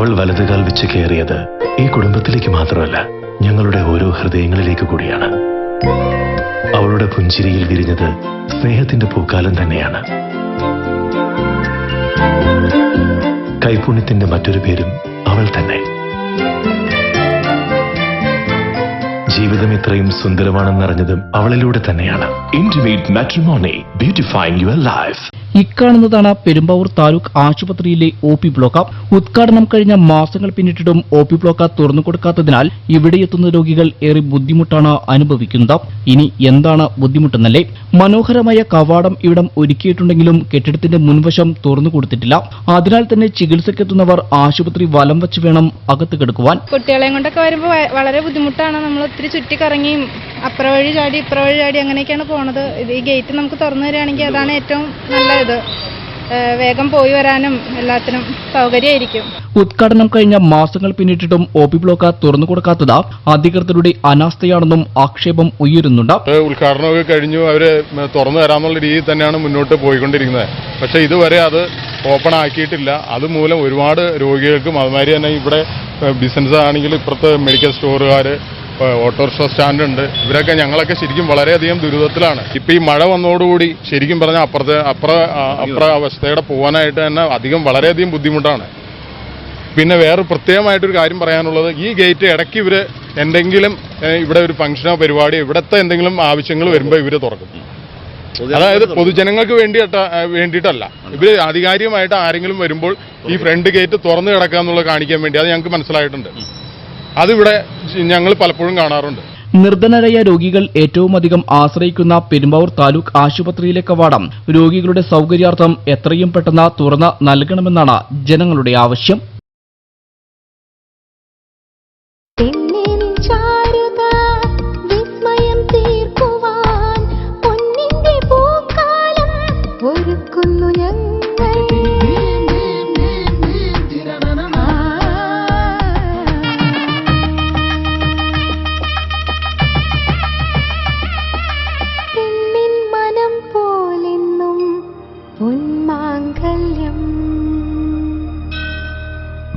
അവൾ വലതുകാൽ വെച്ച് കയറിയത് ഈ കുടുംബത്തിലേക്ക് മാത്രമല്ല ഞങ്ങളുടെ ഓരോ ഹൃദയങ്ങളിലേക്ക് കൂടിയാണ്. അവളുടെ പുഞ്ചിരിയിൽ വിരിഞ്ഞത് സ്നേഹത്തിന്റെ പൂക്കാലം തന്നെയാണ്. കൈപുണ്യത്തിന്റെ മറ്റൊരു പേരും അവൾ തന്നെ. ജീവിതം ഇത്രയും സുന്ദരമാണെന്നറിഞ്ഞതും അവളിലൂടെ തന്നെയാണ്. Intimate matrimony beautifying your life ഇക്കാണുന്നതാണ് Perumbavoor taluk ആശുപത്രിയിലെ ഒ പി ബ്ലോക്ക്. ഉദ്ഘാടനം കഴിഞ്ഞ മാസങ്ങൾ പിന്നിട്ടിട്ടും ഒ പി ബ്ലോക്ക് തുറന്നു കൊടുക്കാത്തതിനാൽ ഇവിടെ എത്തുന്ന രോഗികൾ ഏറെ ബുദ്ധിമുട്ടാണ് അനുഭവിക്കുന്നത്. ഇനി എന്താണ് ബുദ്ധിമുട്ടെന്നല്ലേ? മനോഹരമായ കവാടം ഇവിടം ഒരുക്കിയിട്ടുണ്ടെങ്കിലും കെട്ടിടത്തിന്റെ മുൻവശം തുറന്നു കൊടുത്തിട്ടില്ല. അതിനാൽ തന്നെ ചികിത്സയ്ക്കെത്തുന്നവർ ആശുപത്രി വലം വെച്ച് വേണം അകത്ത് കിടക്കുവാൻ. കുട്ടികളെയും കൊണ്ടൊക്കെ വരുമ്പോൾ വളരെ ബുദ്ധിമുട്ടാണ്. നമ്മൾ ഒത്തിരി ചുറ്റിക്കറങ്ങിയും അപ്പുറ വഴി ചാടി ഇപ്പുറ വഴി ചാടി അങ്ങനെയൊക്കെയാണ് പോണത്. ഇത് ഈ ഗേറ്റ് നമുക്ക് തുറന്നു തരികയാണെങ്കിൽ അതാണ് ഏറ്റവും നല്ല ഇത് വേഗം പോയി വരാനും എല്ലാത്തിനും സൗകര്യമായിരിക്കും. ഉദ്ഘാടനം കഴിഞ്ഞ മാസങ്ങൾ പിന്നിട്ടിട്ടും ഒ പി ബ്ലോക്ക് തുറന്നു കൊടുക്കാത്തത് അധികൃതരുടെ അനാസ്ഥയാണെന്നും ആക്ഷേപം ഉയരുന്നുണ്ട്. ഉദ്ഘാടനമൊക്കെ കഴിഞ്ഞു. അവർ തുറന്നു തരാമെന്നുള്ള രീതിയിൽ തന്നെയാണ് മുന്നോട്ട് പോയിക്കൊണ്ടിരിക്കുന്നത്. പക്ഷെ ഇതുവരെ അത് ഓപ്പൺ ആക്കിയിട്ടില്ല. അതുമൂലം ഒരുപാട് രോഗികൾക്കും അതുമാതിരി തന്നെ ഇവിടെ ബിസിനസ് ആണെങ്കിൽ ഇപ്പുറത്ത് മെഡിക്കൽ സ്റ്റോറുകാർ ഓട്ടോറിക്ഷ സ്റ്റാൻഡ് ഉണ്ട് ഇവരൊക്കെ ഞങ്ങളൊക്കെ ശരിക്കും വളരെയധികം ദുരിതത്തിലാണ്. ഇപ്പം ഈ മഴ വന്നതോടുകൂടി ശരിക്കും പറഞ്ഞാൽ അപ്പുറത്തെ അപ്പുറ അപ്പുറ അവസ്ഥയുടെ പോകാനായിട്ട് തന്നെ അധികം വളരെയധികം ബുദ്ധിമുട്ടാണ്. പിന്നെ വേറെ പ്രത്യേകമായിട്ടൊരു കാര്യം പറയാനുള്ളത് ഈ ഗേറ്റ് ഇടയ്ക്ക് ഇവർ എന്തെങ്കിലും ഇവിടെ ഒരു ഫംഗ്ഷനോ പരിപാടിയോ ഇവിടുത്തെ എന്തെങ്കിലും ആവശ്യങ്ങൾ വരുമ്പോൾ ഇവർ തുറക്കും. അതായത് പൊതുജനങ്ങൾക്ക് വേണ്ടിയിട്ട വേണ്ടിയിട്ടല്ല. ഇവർ ആധികാരികമായിട്ട് ആരെങ്കിലും വരുമ്പോൾ ഈ ഫ്രണ്ട് ഗേറ്റ് തുറന്നു കിടക്കുക എന്നുള്ളത് കാണിക്കാൻ വേണ്ടി അത് ഞങ്ങൾക്ക് മനസ്സിലായിട്ടുണ്ട്. അതിവിടെ ഞങ്ങൾ പലപ്പോഴും കാണാറുണ്ട്. നിർധനരായ രോഗികൾ ഏറ്റവും അധികം ആശ്രയിക്കുന്ന പെരുമ്പാവൂർ താലൂക്ക് ആശുപത്രിയിലെ കവാടം. രോഗികളുടെ സൗകര്യാർത്ഥം എത്രയും പെട്ടെന്ന് തുറന്ന് നൽകണമെന്നാണ് ജനങ്ങളുടെ ആവശ്യം.